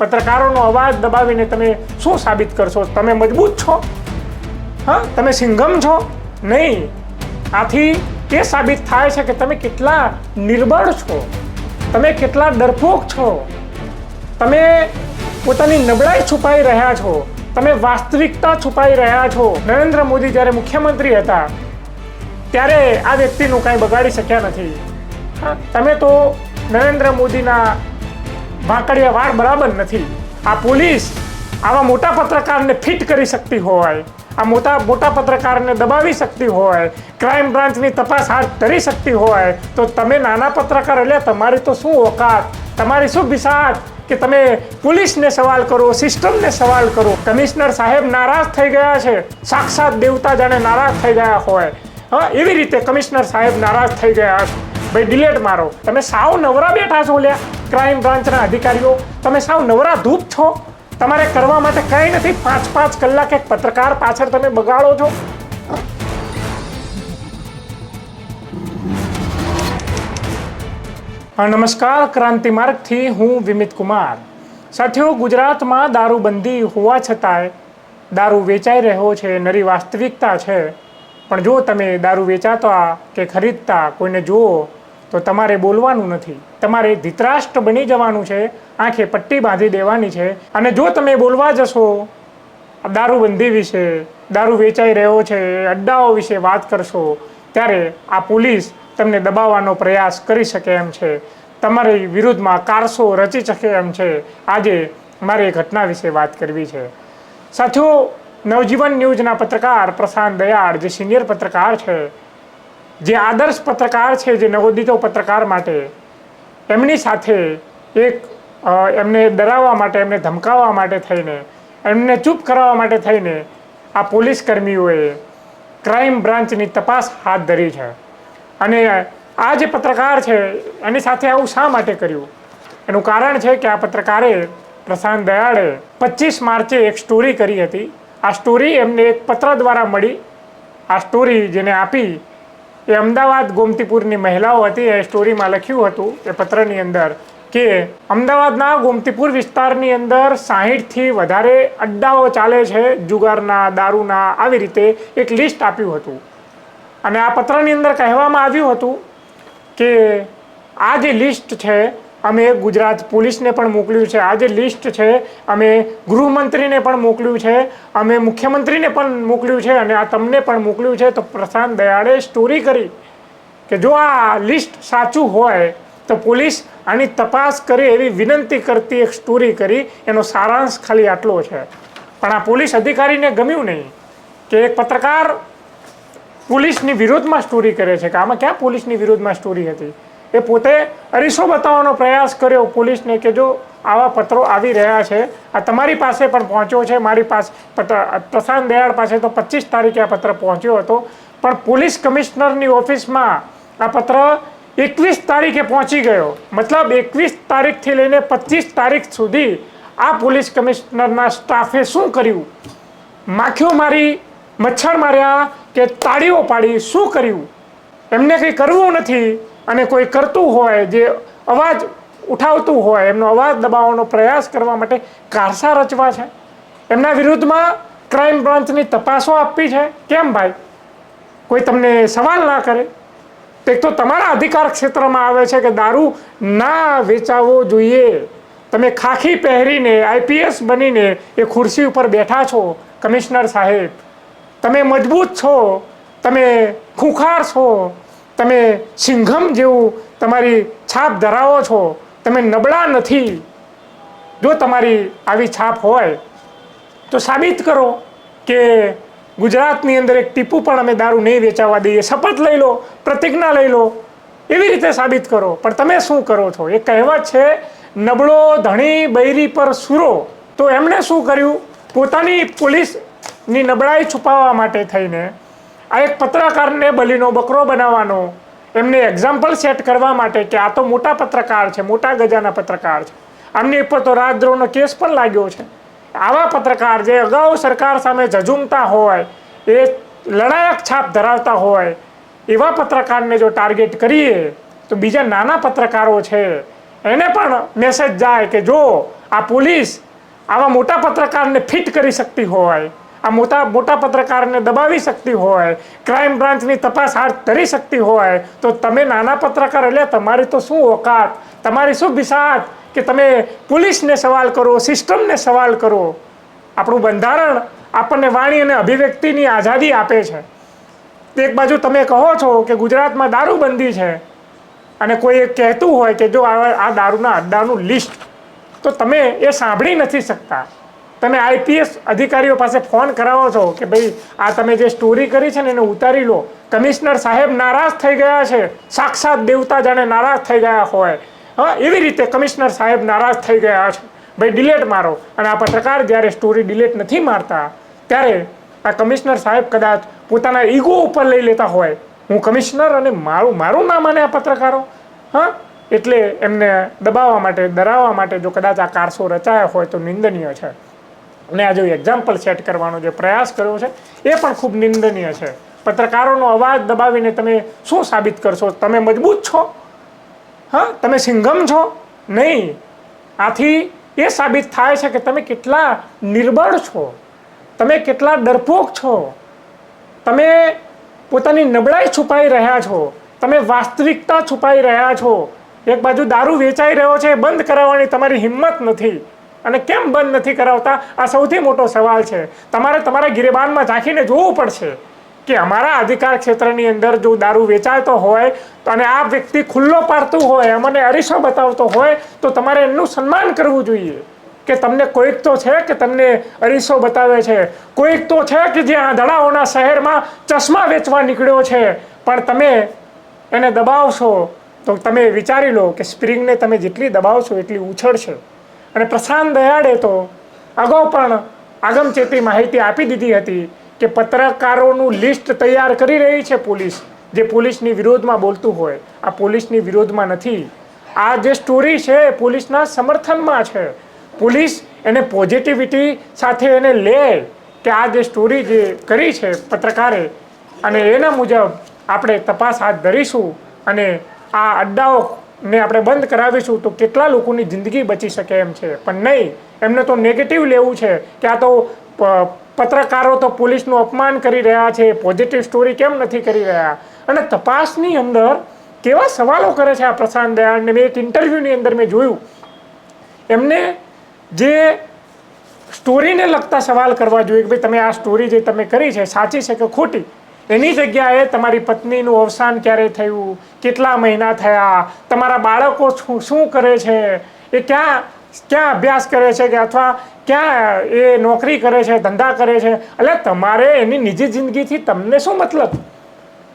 પત્રકારોનો અવાજ દબાવીને તમે શું સાબિત કરશો? તમે મજબૂત છો? હા? તમે સિંઘમ છો? નહીં. આથી એ સાબિત થાય છે કે તમે કેટલા નિર્બળ છો. તમે કેટલા ડરપોક છો. તમે પોતાની નબળાઈ છુપાઈ રહ્યા છો. તમે વાસ્તવિકતા છુપાઈ રહ્યા છો. નરેન્દ્ર મોદી જ્યારે મુખ્યમંત્રી હતા, ત્યારે આ વ્યક્તિનું કાંઈ બગાડી શક્યા નથી. તમે તો નરેન્દ્ર મોદીના ભાંકડિયા વાળ બરાબર નથી. આ પોલીસ આવા મોટા પત્રકારને ફિટ કરી શકતી હોય, આ મોટા મોટા પત્રકારને દબાવી શકતી હોય, ક્રાઇમ બ્રાન્ચની તપાસ હાથ ધરી શકતી હોય, તો તમે નાના પત્રકાર એટલે તમારી તો શું ઓકાત? તમારી શું બિસાત કે તમે પોલીસને સવાલ કરો, સિસ્ટમને સવાલ કરો? કમિશનર સાહેબ નારાજ થઈ ગયા છે. સાક્ષાત દેવતા જાણે નારાજ થઈ ગયા હોય. હા, એવી રીતે કમિશનર સાહેબ નારાજ થઈ ગયા ભાઈ, ડિલેટ મારો. તમે સાવ નવરા બેઠા છો લ્યા. ક્રાઇમ બ્રાન્ચના અધિકારીઓ, તમે સાવ નવરા ધૂપ છો. તમારે કરવા માટે કંઈ નથી પાંચ પાંચ કલાક એક પત્રકાર પાછળ તમે બગાડો છો. નમસ્કાર. ક્રાંતિ માર્ગથી હું વિમિત કુમાર. સાથીઓ, ગુજરાતમાં દારૂબંધી હોવા છતાંય દારૂ વેચાઈ રહ્યો છે, નરી વાસ્તવિકતા છે. પણ જો તમે દારૂ વેચાતા કે ખરીદતા, કોઈને જુઓ તો તમારે બોલવાનું નથી. તમારે ધિતરાષ્ટ્ર બની જવાનું છે, આંખે પટ્ટી બાંધી દેવાની છે અને જો તમે બોલવા જશો, દારૂબંધી વિશે, દારૂ વેચાઈ રહ્યો છે, અડ્ડાઓ વિશે વાત કરશો, ત્યારે આ પોલીસ તમને દબાવવાનો પ્રયાસ કરી શકે એમ છે. તમારી વિરુદ્ધમાં કારસો રચી શકે એમ છે. આજે મારે એ ઘટના વિશે વાત કરવી છે. સાથીઓ, નવજીવન ન્યૂઝના પત્રકાર પ્રશાંત દયાળ, જે સિનિયર પત્રકાર છે જે આદર્શ પત્રકાર છે, જે નવોદિતો પત્રકાર માટે, એમની સાથે એક એમને ડરાવવા માટે, એમને ધમકાવવા માટે થઈને, એમને ચૂપ કરાવવા માટે થઈને આ પોલીસ કર્મીઓએ ક્રાઇમ બ્રાન્ચની તપાસ હાથ ધરી છે. અને આ જે પત્રકાર છે, એની સાથે આવું શા માટે કર્યું? એનું કારણ છે કે આ પત્રકારે પ્રશાંત દયાળે પચીસ માર્ચે એક સ્ટોરી કરી હતી. આ સ્ટોરી એમને એક પત્ર દ્વારા મળી. આ સ્ટોરી જેને આપી એ અમદાવાદ ગોમતીપુરની મહિલાઓ હતી, એ સ્ટોરીમાં લખ્યું હતું એ પત્રની અંદર કે અમદાવાદના ગોમતીપુર વિસ્તારની અંદર સાહીઠથી વધારે અડ્ડાઓ ચાલે છે, જુગારના, દારૂના, આવી રીતે એક લિસ્ટ આપ્યું હતું. અને આ પત્રની અંદર કહેવામાં આવ્યું હતું કે આ જે લિસ્ટ છે અમે ગુજરાત પોલીસને પણ મોકલ્યું છે. આ જે લિસ્ટ છે, અમે ગૃહમંત્રીને પણ મોકલ્યું છે, અમે મુખ્યમંત્રીને પણ મોકલ્યું છે અને આ તમને પણ મોકલ્યું છે. તો પ્રશાંત દયાળે સ્ટોરી કરી કે જો આ લિસ્ટ સાચું હોય, તો પોલીસ આની તપાસ કરે એવી વિનંતી કરતી એક સ્ટોરી કરી. એનો સારાંશ ખાલી આટલો છે. પણ આ પોલીસ અધિકારીને ગમ્યું નહીં કે એક પત્રકાર પોલીસની વિરોધમાં સ્ટોરી કરે છે. કે આમાં ક્યાં પોલીસની વિરોધમાં સ્ટોરી હતી? એ પોતે અરીસો બતાવવાનો પ્રયાસ કર્યો પોલીસને કે જો આવા પત્રો આવી રહ્યા છે, આ તમારી પાસે પણ પહોંચ્યો છે, મારી પાસે પ્રશાંત દયાળ પાસે તો પચીસ તારીખે આ પત્ર પહોંચ્યો હતો. પણ પોલીસ કમિશનરની ઓફિસમાં આ પત્ર એકવીસ તારીખે પહોંચી ગયો. મતલબ એકવીસ તારીખથી લઈને પચીસ તારીખ સુધી આ પોલીસ કમિશનરના સ્ટાફે શું કર્યું? માખીઓ મારી, મચ્છર માર્યા કે તાળીઓ પાડી, શું કર્યું? એમને કંઈ કરવું નથી. અને કોઈ કરતું હોય જે અવાજ ઉઠાવતું હોય, એમનો અવાજ દબાવવાનો પ્રયાસ કરવા માટે કારસા રચવા છે. એમના વિરુદ્ધમાં ક્રાઇમ બ્રાન્ચની તપાસો આપવી છે. કેમ ભાઈ? કોઈ તમને સવાલ ના કરે? એક તો તમારા અધિકાર ક્ષેત્રમાં આવે છે કે દારૂ ના વેચાવો જોઈએ. તમે ખાખી પહેરીને, આઈપીએસ બનીને એ ખુરશી ઉપર બેઠા છો, કમિશનર સાહેબ. તમે મજબૂત છો. તમે ખૂંખાર છો. તમે સિંઘમ જેવું તમારી છાપ ધરાવો છો, તમે નબળા નથી. જો તમારી આવી છાપ હોય, તો સાબિત કરો કે ગુજરાતની અંદર એક ટીપું પણ અમે દારૂ નહીં વેચાવા દઈએ. શપથ લઈ લો, પ્રતિજ્ઞા લઈ લો, એવી રીતે સાબિત કરો. પણ તમે શું કરો છો? એ કહેવત છે, નબળો ધણી બૈરી પર સુરો. તો એમણે શું કર્યું? પોતાની પોલીસની નબળાઈ છુપાવવા માટે થઈને આ એક પત્રકારને બલીનો બકરો બનાવવાનો. એમને એક્ઝામ્પલ સેટ કરવા માટે કે આ તો મોટા પત્રકાર છે, મોટા ગજાના પત્રકાર છે. આમની ઉપર તો રાજદ્રોહનો કેસ પણ લાગ્યો છે. આવા પત્રકાર જે અગાઉ સરકાર સામે ઝઝુમતા હોય, એ લડાયક છાપ ધરાવતા હોય, એવા પત્રકારને જો ટાર્ગેટ કરીએ, તો બીજા નાના પત્રકારો છે. એને પણ મેસેજ જાય કે જો આ પોલીસ આવા મોટા પત્રકારને ફિટ કરી શકતી હોય આ મોટા મોટા પત્રકારને દબાવી શકતી હોય ક્રાઇમ બ્રાન્ચની તપાસ હાથ ધરી શકતી હોય, તો તમે નાના પત્રકાર એટલે તમારી તો શું ઓકાત? તમારી શું બિસાત? કે તમે પોલીસને સવાલ કરો, સિસ્ટમને સવાલ કરો? આપણું બંધારણ આપણને વાણી અને અભિવ્યક્તિની આઝાદી આપે છે. એક બાજુ તમે કહો છો કે ગુજરાતમાં દારૂબંધી છે, અને કોઈ કહેતું હોય કે જો આ દારૂના અડ્ડાનું લિસ્ટ તો તમે એ સાંભળી નથી શકતા. તમે આઈપીએસ અધિકારીઓ પાસે ફોન કરાવો છો કે ભાઈ આ તમે જે સ્ટોરી કરી છે ને એને ઉતારી લો. કમિશનર સાહેબ નારાજ થઈ ગયા છે. સાક્ષાત દેવતા જાણે નારાજ થઈ ગયા હોય. હા, એવી રીતે કમિશનર સાહેબ નારાજ થઈ ગયા છે. ભાઈ ડિલેટ મારો. અને આ પત્રકાર જ્યારે સ્ટોરી ડિલેટ નથી મારતા, ત્યારે આ કમિશનર સાહેબ કદાચ પોતાના ઈગો ઉપર લઈ લેતા હોય. હું કમિશનર અને મારું મારું નામ અને આ પત્રકારો? હા? એટલે એમને દબાવવા માટે, ડરાવવા માટે જો કદાચ આ કારસો રચાયા હોય તો નિંદનીય છે. અને આ જો એક્ઝામ્પલ સેટ કરવાનો જે પ્રયાસ કર્યો છે, એ પણ ખૂબ નિંદનીય છે. પત્રકારોનો અવાજ દબાવીને તમે શું સાબિત કરશો? તમે મજબૂત છો? હા, તમે સિંઘમ છો? નહીં. આથી એ સાબિત થાય છે કે તમે કેટલા નિર્બળ છો. તમે કેટલા ડરપોક છો. તમે પોતાની નબળાઈ છુપાઈ રહ્યા છો. તમે વાસ્તવિકતા છુપાઈ રહ્યા છો. એક બાજુ દારૂ વેચાઈ રહ્યો છે બંધ કરાવવાની તમારી હિંમત નથી. અને કેમ બંધ નથી કરાવતા? આ સૌથી મોટો સવાલ છે. તમારે તમારા ગિરેબાનમાં ઝાંખીને જોવું પડશે કે અમારા અધિકાર ક્ષેત્રની અંદર જો દારૂ વેચાતો હોય અને આ વ્યક્તિ ખુલ્લો પાડતું હોય અમને અરીસો બતાવતો હોય, તો તમારે એમનું સન્માન કરવું જોઈએ કે તમને કોઈક તો છે કે તમને અરીસો બતાવે છે. કોઈક તો છે કે જે આંધળાઓના શહેરમાં ચશ્મા વેચવા નીકળ્યો છે. પણ તમે એને દબાવશો તો તમે વિચારી લો કે સ્પ્રિંગને તમે જેટલી દબાવશો એટલી ઉછળશે. અને પ્રશાંત દયાળે તો અગાઉ પણ આગમચેતી માહિતી આપી દીધી હતી કે પત્રકારોનું લિસ્ટ તૈયાર કરી રહી છે પોલીસ, જે પોલીસની વિરોધમાં બોલતું હોય. આ પોલીસની વિરોધમાં નથી. આ જે સ્ટોરી છે એ પોલીસના સમર્થનમાં છે. પોલીસ એને પોઝિટિવિટી સાથે એને લે કે આ જે સ્ટોરી જે કરી છે પત્રકારે અને એના મુજબ આપણે તપાસ હાથ ધરીશું અને આ અડ્ડાઓને આપણે બંધ કરાવીશું તો કેટલા લોકોની જિંદગી બચી શકે એમ છે. પણ નહીં, એમને તો નેગેટિવ લેવું છે કે આ તો પત્રકારો તો પોલીસનું અપમાન કરી રહ્યા છે પોઝિટિવ સ્ટોરી કેમ નથી કરી રહ્યા? અને તપાસની અંદર કેવા સવાલો કરે છે આ પ્રશાંત દયાળને? મેં એક ઇન્ટરવ્યૂની અંદર મેં જોયું. એમને જે સ્ટોરીને લગતા સવાલ કરવા જોઈએ કે ભાઈ તમે આ સ્ટોરી જે તમે કરી છે, સાચી છે કે ખોટી? એની જગ્યાએ તમારી પત્નીનું અવસાન ક્યારે થયું? કેટલા મહિના થયા? તમારા બાળકો શું શું કરે છે? એ ક્યાં ક્યાં અભ્યાસ કરે છે કે અથવા ક્યાં એ નોકરી કરે છે, ધંધા કરે છે? એટલે તમારે એની નિજી જિંદગીથી તમને શું મતલબ?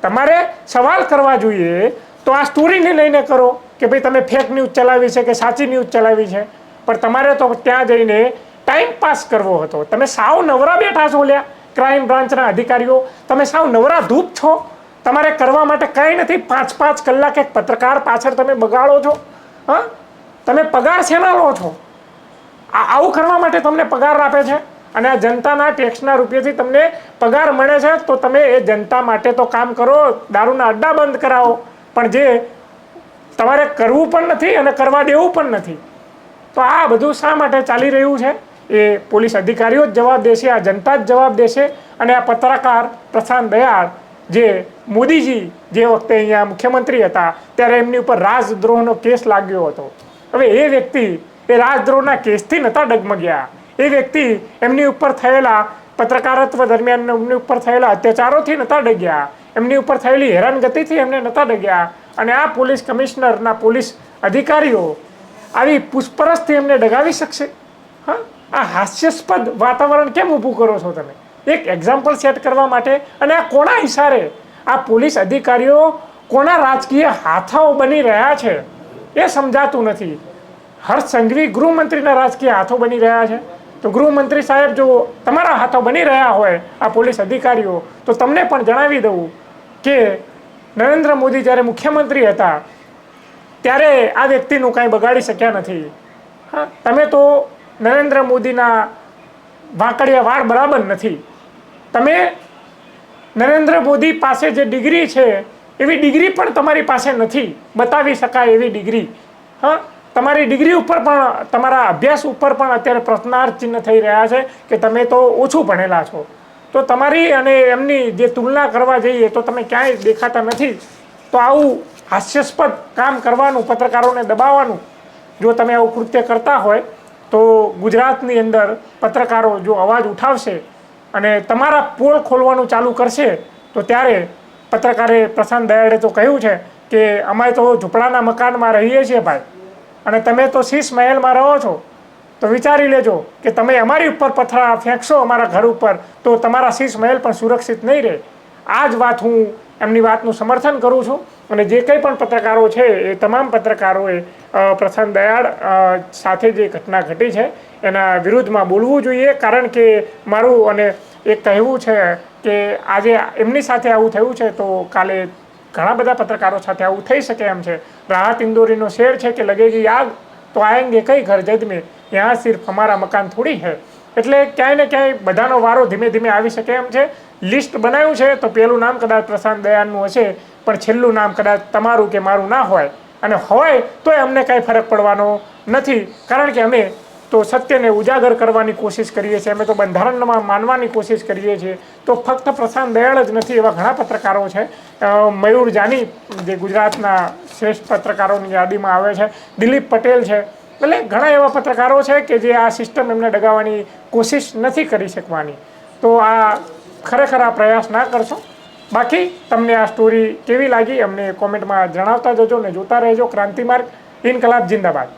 તમારે સવાલ કરવા જોઈએ તો આ સ્ટોરીને લઈને કરો કે ભાઈ તમે ફેક ન્યૂઝ ચલાવી છે કે સાચી ન્યૂઝ ચલાવી છે? પણ તમારે તો ત્યાં જઈને ટાઈમ પાસ કરવો હતો. તમે સાવ નવરા બેઠા છો લ્યા. ક્રાઇમ બ્રાન્ચના અધિકારીઓ, તમે સાવ નવરા ધૂપ છો. તમારે કરવા માટે કંઈ નથી. પાંચ પાંચ કલાક એક પત્રકાર પાછળ તમે બગાડો છો. હા? તમે પગાર શેના લો છો? આ આવું કરવા માટે તમને પગાર આપે છે. અને આ જનતાના ટેક્સના રૂપિયાથી તમને પગાર મળે છે, તો તમે એ જનતા માટે તો કામ કરો. દારૂના અડ્ડા બંધ કરાવો. પણ જે તમારે કરવું પણ નથી અને કરવા દેવું પણ નથી. તો આ બધું શા માટે ચાલી રહ્યું છે? એ પોલીસ અધિકારીઓ જ જવાબ દેશે, આ જનતા જ જવાબ દેશે અને આ પત્રકાર પ્રશાંત દયાળ જે મોદીજી જે વખતે અહીંયા મુખ્યમંત્રી હતા ત્યારે એમની ઉપર રાજદ્રોહનો કેસ લાગ્યો હતો. હવે એ વ્યક્તિ એ રાજદ્રોહના કેસથી નહોતા ડગમગ્યા. એ વ્યક્તિ એમની ઉપર થયેલા પત્રકારત્વ દરમિયાન એમની ઉપર થયેલા અત્યાચારોથી નહોતા ડગ્યા. એમની ઉપર થયેલી હેરાનગતિથી એમને નહોતા ડગ્યા. અને આ પોલીસ કમિશનરના પોલીસ અધિકારીઓ આવી પૂછપરછથી એમને ડગાવી શકશે? હા? આ હાસ્યાસ્પદ વાતાવરણ કેમ ઊભું કરો છો તમે? એક એક્ઝામ્પલ સેટ કરવા માટે અને આ કોના ઇશારે આ પોલીસ અધિકારીઓ કોના રાજકીય હાથાઓ બની રહ્યા છે? એ સમજાતું નથી. હર્ષ સંઘવી ગૃહમંત્રીના રાજકીય હાથો બની રહ્યા છે. તો ગૃહમંત્રી સાહેબ, જો તમારા હાથો બની રહ્યા હોય, આ પોલીસ અધિકારીઓ, તો તમને પણ જણાવી દઉં કે નરેન્દ્ર મોદી જ્યારે મુખ્યમંત્રી હતા, ત્યારે આ વ્યક્તિનું કાંઈ બગાડી શક્યા નથી. હા, તમે તો નરેન્દ્ર મોદીના વાંકડિયા વાળ બરાબર નથી. તમે નરેન્દ્ર મોદી પાસે જે ડિગ્રી છે, એવી ડિગ્રી પણ તમારી પાસે નથી. બતાવી શકાય એવી ડિગ્રી. હા, તમારી ડિગ્રી ઉપર પણ, તમારા અભ્યાસ ઉપર પણ અત્યારે પ્રશ્નાર્થ ચિહ્ન થઈ રહ્યા છે કે તમે તો ઓછું ભણેલા છો. તો તમારી અને એમની જે તુલના કરવા જઈએ તો તમે ક્યાંય દેખાતા નથી. તો આવું હાસ્યાસ્પદ કામ કરવાનું, પત્રકારોને દબાવવાનું, જો તમે આવું કૃત્ય કરતા હોય તો ગુજરાતની અંદર પત્રકારો જો અવાજ ઉઠાવશે અને તમારા પોળ ખોલવાનું ચાલુ કરશે, તો ત્યારે પત્રકારે પ્રશાંત દયાળે તો કહ્યું છે કે અમે તો ઝૂંપડાના મકાનમાં રહીએ છીએ ભાઈ અને તમે તો શીશ મહેલમાં રહો છો. તો વિચારી લેજો કે તમે અમારી ઉપર પથરા ફેંકશો અમારા ઘર ઉપર, તો તમારા શીશ મહેલ પણ સુરક્ષિત નહીં રહે. આ જ વાત હું એમની વાતનું સમર્થન કરું છું અને જે કંઈ પણ પત્રકારો છે એ તમામ પત્રકારોએ પ્રશાંત દયાળ સાથે જે ઘટના ઘટી છે એના વિરુદ્ધમાં બોલવું જોઈએ. કારણ કે મારું અને એક કહેવું છે કે આજે એમની સાથે આવું થયું છે તો કાલે ઘણા બધા પત્રકારો સાથે આવું થઈ શકે એમ છે. રાહત ઇન્દોરીનો શેર છે કે લગેગી આગ તો આએંગે કઈ ઘર જજ મેં ત્યાં સિર્ફ અમારા મકાન થોડી છે. એટલે ક્યાંય ને ક્યાંય બધાનો વારો ધીમે ધીમે આવી શકે એમ છે. લિસ્ટ બનાવ્યું છે, તો પહેલું નામ કદાચ પ્રશાંત દયાળનું હશે, પણ છેલ્લું નામ કદાચ તમારું કે મારું ના હોય. અને હોય તોય અમને કાંઈ ફરક પડવાનો નથી, કારણ કે અમે તો સત્યને ઉજાગર કરવાની કોશિશ કરીએ છીએ, અમે તો બંધારણમાં માનવાની કોશિશ કરીએ છીએ. તો ફક્ત પ્રશાંત દયાળ જ નથી એવા ઘણા પત્રકારો છે. મયુર જાની, જે ગુજરાતના શ્રેષ્ઠ પત્રકારોની યાદીમાં આવે છે, દિલીપ પટેલ છે. એટલે ઘણા એવા પત્રકારો છે કે જે આ સિસ્ટમ એમને ડગાવવાની કોશિશ નથી કરી શકવાની. તો આ ખરેખર આ પ્રયાસ ના કરશો. બાકી તમને આ સ્ટોરી કેવી લાગી અમને કોમેન્ટમાં જણાવતા જજો ને જોતા રહેજો. ક્રાંતિમાર્ગ ઇનકલાબ, જિંદાબાદ.